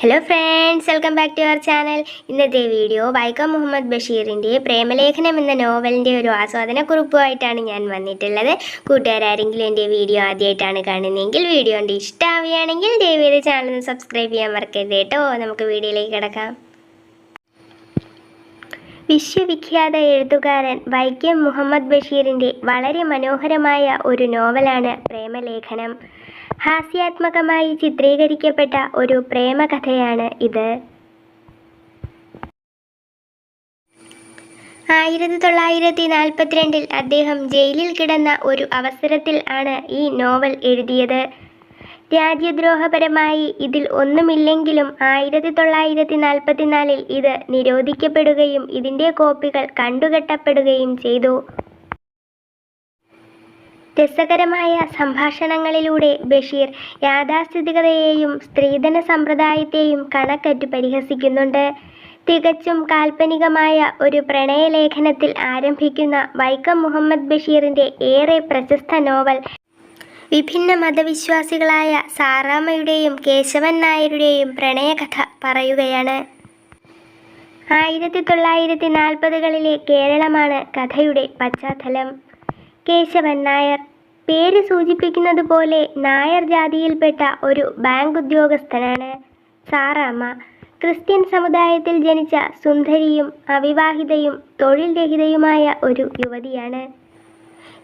Hello friends welcome back to our channel ഇന്നത്തെ video Vaikom Muhammad ബഷീറിന്റെ പ്രേമലേഖനം എന്ന നോവലിന്റെ ഒരു ആസ്വാദനക്കുറിപ്പുമായിട്ടാണ് ഞാൻ വന്നിട്ടുള്ളത്. കൂട്ടുകാരെങ്കിലും എന്റെ വീഡിയോ ആദ്യമായിട്ടാണ് കാണുന്നതെങ്കിൽ വീഡിയോ കൊണ്ട് ഇഷ്ടമാവുകയാണെങ്കിൽ ദയവേത് ചാനൽ സബ്സ്ക്രൈബ് ചെയ്യാൻ മറക്കരുത് കേട്ടോ. നമുക്ക് വീഡിയോയിലേക്ക് കിടക്കാം. വിശ്വവിഖ്യാത എഴുത്തുകാരൻ വൈക്കം മുഹമ്മദ് ബഷീറിന്റെ വളരെ മനോഹരമായ ഒരു നോവലാണ് പ്രേമലേഖനം. ഹാസ്യാത്മകമായി ചിത്രീകരിക്കപ്പെട്ട ഒരു പ്രേമകഥയാണ് ഇത്. ആയിരത്തി തൊള്ളായിരത്തി നാൽപ്പത്തിരണ്ടിൽ അദ്ദേഹം ജയിലിൽ കിടന്ന ഒരു അവസരത്തിൽ ആണ് ഈ നോവൽ എഴുതിയത്. രാജ്യദ്രോഹപരമായി ഇതിൽ ഒന്നുമില്ലെങ്കിലും ആയിരത്തി തൊള്ളായിരത്തി നാൽപ്പത്തിനാലിൽ ഇത് നിരോധിക്കപ്പെടുകയും ഇതിന്റെ കോപ്പികൾ കണ്ടുകെട്ടപ്പെടുകയും ചെയ്തു. രസകരമായ സംഭാഷണങ്ങളിലൂടെ ബഷീർ യാഥാസ്ഥിതികതയെയും സ്ത്രീധന സമ്പ്രദായത്തെയും കണക്കറ്റ് പരിഹസിക്കുന്നുണ്ട്. തികച്ചും കാൽപ്പനികമായ ഒരു പ്രണയലേഖനത്തിൽ ആരംഭിക്കുന്ന വൈക്കം മുഹമ്മദ് ബഷീറിന്റെ ഏറെ പ്രശസ്ത നോവൽ വിഭിന്ന മതവിശ്വാസികളായ സാറാമ്മയുടെയും കേശവൻ നായരുടെയും പ്രണയകഥ പറയുകയാണ്. ആയിരത്തി തൊള്ളായിരത്തി നാൽപ്പതുകളിലെ കേരളമാണ് കഥയുടെ പശ്ചാത്തലം. കേശവൻ നായർ പേര് സൂചിപ്പിക്കുന്നത് പോലെ നായർ ജാതിയിൽപ്പെട്ട ഒരു ബാങ്ക് ഉദ്യോഗസ്ഥനാണ് സാറാമ്മ. ക്രിസ്ത്യൻ സമുദായത്തിൽ ജനിച്ച സുന്ദരിയും അവിവാഹിതയും തൊഴിൽ രഹിതയുമായ ഒരു യുവതിയാണ്.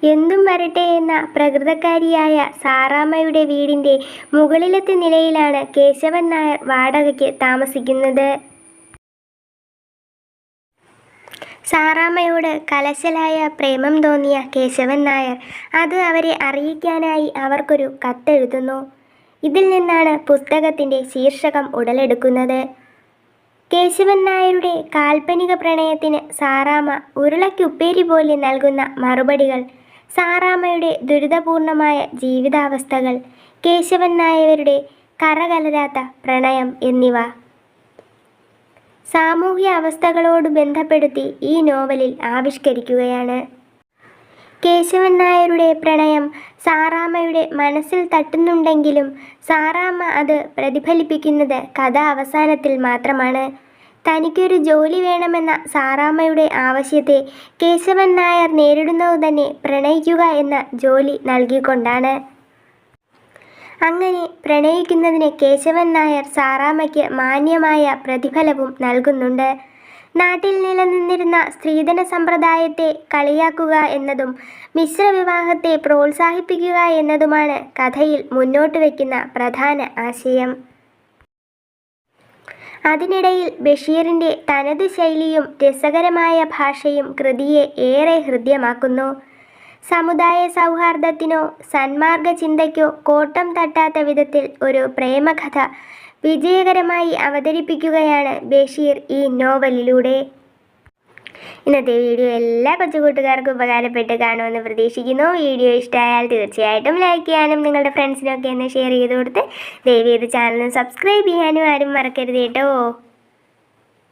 എന്തും വരട്ടെ എന്ന പ്രകൃതക്കാരിയായ സാറാമ്മയുടെ വീടിന്റെ മുകളിലത്തെ നിലയിലാണ് കേശവൻ നായർ വാടകയ്ക്ക് താമസിക്കുന്നത്. സാറാമ്മയോട് കലശലായ പ്രേമം തോന്നിയ കേശവൻ നായർ അത് അവരെ അറിയിക്കാനായി അവർക്കൊരു കത്തെഴുതുന്നു. ഇതിൽ നിന്നാണ് പുസ്തകത്തിന്റെ ശീർഷകം ഉടലെടുക്കുന്നത്. കേശവൻ നായരുടെ കാൽപ്പനിക പ്രണയത്തിന് സാറാമ്മ ഉരുളയ്ക്കുപ്പേരി പോലെ നൽകുന്ന മറുപടികൾ സാറാമ്മയുടെ ദുരിതപൂർണമായ ജീവിതാവസ്ഥകൾ കേശവൻ നായരുടെ കറകലരാത്ത പ്രണയം എന്നിവ. സാമൂഹ്യ അവസ്ഥകളോട് ബന്ധപ്പെടുത്തി ഈ നോവലിൽ ആവിഷ്കരിക്കുകയാണ്. കേശവൻ നായരുടെ പ്രണയം സാറാമ്മയുടെ മനസ്സിൽ തട്ടുന്നുണ്ടെങ്കിലും സാറാമ്മ അത് പ്രതിഫലിപ്പിക്കുന്നത് കഥ അവസാനത്തിൽ മാത്രമാണ്. തനിക്കൊരു ജോലി വേണമെന്ന സാറാമ്മയുടെ ആവശ്യത്തെ കേശവൻ നായർ നേരിടുന്നത് തന്നെ പ്രണയിക്കുക എന്ന ജോലി നൽകിക്കൊണ്ടാണ്. അങ്ങനെ പ്രണയിക്കുന്നതിന് കേശവൻ നായർ സാറാമ്മയ്ക്ക് മാന്യമായ പ്രതിഫലവും നൽകുന്നുണ്ട്. നാട്ടിൽ നിലനിന്നിരുന്ന സ്ത്രീധന സമ്പ്രദായത്തെ കളിയാക്കുക എന്നതും മിശ്രവിവാഹത്തെ പ്രോത്സാഹിപ്പിക്കുക എന്നതുമാണ് കഥയിൽ മുന്നോട്ട് വയ്ക്കുന്ന പ്രധാന ആശയം. അതിനിടയിൽ ബഷീറിന്റെ തനത് ശൈലിയും രസകരമായ ഭാഷയും കൃതിയെ ഏറെ ഹൃദ്യമാക്കുന്നു. സമുദായ സൗഹാർദ്ദത്തിനോ സന്മാർഗ ചിന്തയ്ക്കോ കോട്ടം തട്ടാത്ത വിധത്തിൽ ഒരു പ്രേമകഥ വിജയകരമായി അവതരിപ്പിക്കുകയാണ് ബഷീർ ഈ നോവലിലൂടെ. ഇന്നത്തെ വീഡിയോ എല്ലാ കൊച്ചു കൂട്ടുകാർക്കും ഉപകാരപ്പെട്ട് കാണുമെന്ന് പ്രതീക്ഷിക്കുന്നു. വീഡിയോ ഇഷ്ടമായാൽ തീർച്ചയായിട്ടും ലൈക്ക് ചെയ്യാനും നിങ്ങളുടെ ഫ്രണ്ട്സിനൊക്കെ ഒന്ന് ഷെയർ ചെയ്ത് കൊടുത്ത് ദയവ് ചെയ്ത് ചാനൽ സബ്സ്ക്രൈബ് ചെയ്യാനും ആരും മറക്കരുത് കേട്ടോ.